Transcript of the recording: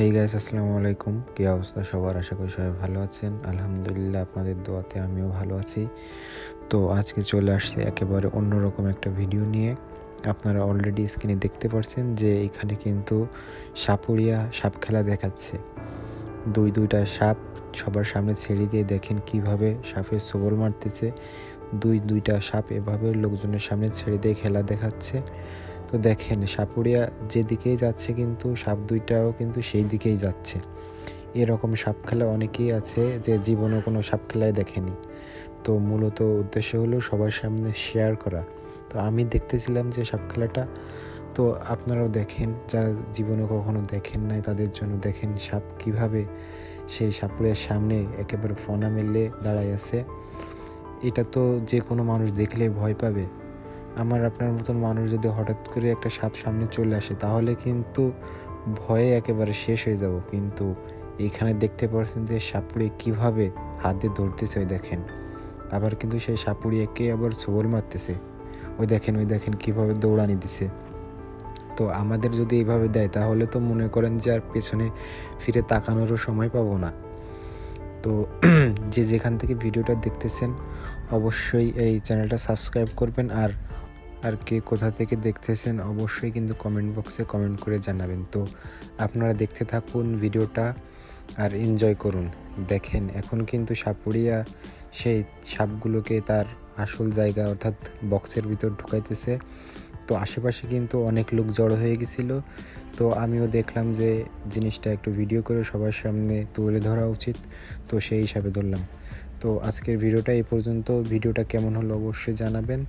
Hey guys আসসালামু আলাইকুম কী অবস্থা সবার? আশা করি সবাই ভালো আছেন। আলহামদুলিল্লাহ, আপনাদের দোয়াতে আমিও ভালো আছি। তো আজকে চলে আসছে একেবারে অন্যরকম একটা ভিডিও নিয়ে। আপনারা অলরেডি স্ক্রিনে দেখতে পারছেন যে এখানে কিন্তু সাপুরিয়া সাপ খেলা দেখাচ্ছে। দুই দুইটা সাপ সবার সামনে ছেড়ে দিয়ে দেখেন কীভাবে সাপের সবল মারতেছে। দুই দুইটা সাপ এভাবে লোকজনের সামনে ছেড়ে দিয়ে খেলা দেখাচ্ছে। তো দেখেন সাপুরিয়া যেদিকেই যাচ্ছে কিন্তু, সাপ দুইটাও কিন্তু সেই দিকেই যাচ্ছে। এরকম সাপ খেলা অনেকেই আছে যে জীবনে কোনো সাপ খেলায় দেখেনি। তো মূলত উদ্দেশ্য হলো সবার সামনে শেয়ার করা। তো আমি দেখতেছিলাম যে সাপ খেলাটা তো আপনারাও দেখেন, যারা জীবনে কখনো দেখেন নাই, তাদের জন্য দেখেন সাপ কীভাবে সেই সাপুরিয়ার সামনে একেবারে ফোনা মেলে দাঁড়ায় আছে। এটা তো যে কোনো মানুষ দেখলে ভয় পাবে। আমার আপনার মতন মানুষ যদি হঠাৎ করে একটা সাপ সামনে চলে আসে, তাহলে কিন্তু ভয়ে একেবারে শেষ হয়ে যাব। কিন্তু এখানে দেখতে পাচ্ছেন যে সাপুড়ি কীভাবে হাত দিয়ে ধরতেছে, ওই দেখেন। আবার কিন্তু সেই সাপুড়ি একে আবার সবল মারতেছে। ওই দেখেন ওই দেখেন কীভাবে দৌড়ানি দিছে। তো আমাদের যদি এইভাবে দেয়, তাহলে তো মনে করেন যে আর পেছনে ফিরে তাকানোরও সময় পাবো না। তো যে যেখান থেকে ভিডিওটা দেখতেছেন, অবশ্যই এই চ্যানেলটা সাবস্ক্রাইব করবেন আর আর কে কোথা থেকে দেখতেছেন, অবশ্যই কিন্তু কমেন্ট বক্সে কমেন্ট করে জানাবেন। তো আপনারা দেখতে থাকুন ভিডিওটা। আর এনজয় করুন। দেখেন, এখন কিন্তু সাপুরিয়া সেই সাপগুলোকে তার আসল জায়গা অর্থাৎ বক্সের ভিতর ঢুকাইতেছে। তো আশেপাশে কিন্তু অনেক লোক জড়ো হয়ে গেছিল। তো আমিও দেখলাম যে জিনিসটা একটু ভিডিও করে সবার সামনে তুলে ধরা উচিত। তো সেই হিসাবে ধরলাম। তো আজকের ভিডিওটা এই পর্যন্ত। ভিডিওটা কেমন হলো অবশ্যই জানাবেন।